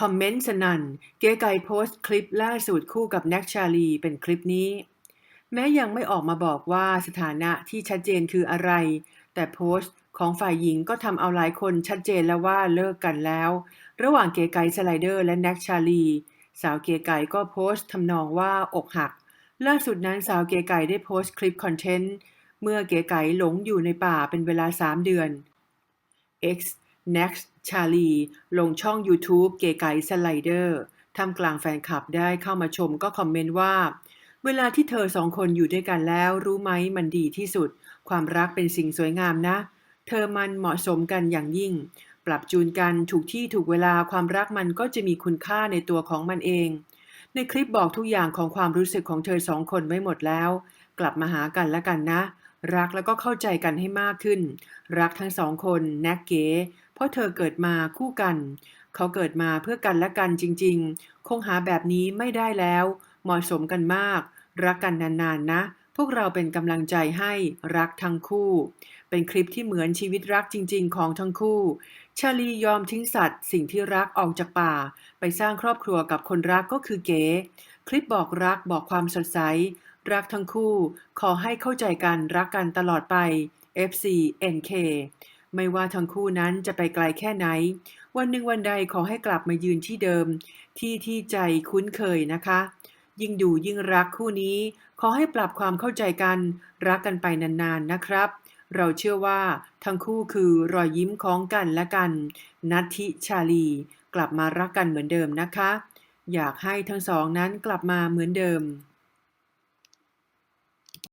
คอมเมนต์สนั่น เก๋ไก่โพสต์คลิปล่าสุดคู่กับแน็กชาลีเป็นคลิปนี้ แม้ยังไม่ออกมาบอกว่าสถานะที่ชัดเจนคืออะไร แต่โพสต์ของฝ่ายหญิงก็ทำเอาหลายคนชัดเจนแล้วว่าเลิกกันแล้ว ระหว่างเก๋ไก่สไลเดอร์และแน็กชาลี สาวเก๋ไก่ก็โพสต์ทำนองว่าอกหัก ล่าสุดนั้นสาวเก๋ไก่ได้โพสต์คลิปคอนเทนต์เมื่อเก๋ไก่หลงอยู่ในป่าเป็นเวลา 3 เดือน X Next Charlie ลงช่อง YouTube เกไก่สไลเดอร์ทำกลางแฟนคลับได้เข้ามาชมก็คอมเมนต์ว่า เวลาที่เธอสองคนอยู่ด้วยกันแล้วรู้ไหมมันดีที่สุด ความรักเป็นสิ่งสวยงามนะ เธอมันเหมาะสมกันอย่างยิ่ง ปรับจูนกันถูกที่ถูกเวลาความรักมันก็จะมีคุณค่าในตัวของมันเอง ในคลิปบอกทุกอย่างของความรู้สึกของเธอสองคนไว้หมดแล้ว กลับมาหากันแล้วกันนะรักแล้วก็เข้าใจกันให้มากขึ้น รักทั้งสองคนแน็กเก๋ ราะเธอเกิดมาคู่กัน เขาเกิดมาเพื่อกันและกันจริง ๆ คงหาแบบนี้ไม่ได้แล้ว เหมาะสมกันมาก รักกันนานๆนะ พวกเราเป็นกำลังใจให้รักทั้งคู่ เป็นคลิปที่เหมือนชีวิตรักจริง ๆ ของทั้งคู่ ชาลียอมทิ้งสัตว์ สิ่งที่รักออกจากป่า ไปสร้างครอบครัวกับคนรักก็คือเก๋ คลิปบอกรักบอกความสดใส รักทั้งคู่ ขอให้เข้าใจกันรักกันตลอดไป FC NK ไม่ว่าทั้งคู่นั้นจะไปไกลแค่ไหน วันหนึ่งวันใดขอให้กลับมายืนที่เดิม ที่ที่ใจคุ้นเคยนะคะ ยิ่งดูยิ่งรักคู่นี้ ขอให้ปรับความเข้าใจกัน รักกันไปนานๆนะครับ เราเชื่อว่าทั้งคู่คือรอยยิ้มของกันและกัน นัทธิชาลี กลับมารักกันเหมือนเดิมนะคะ อยากให้ทั้งสองนั้นกลับมาเหมือนเดิม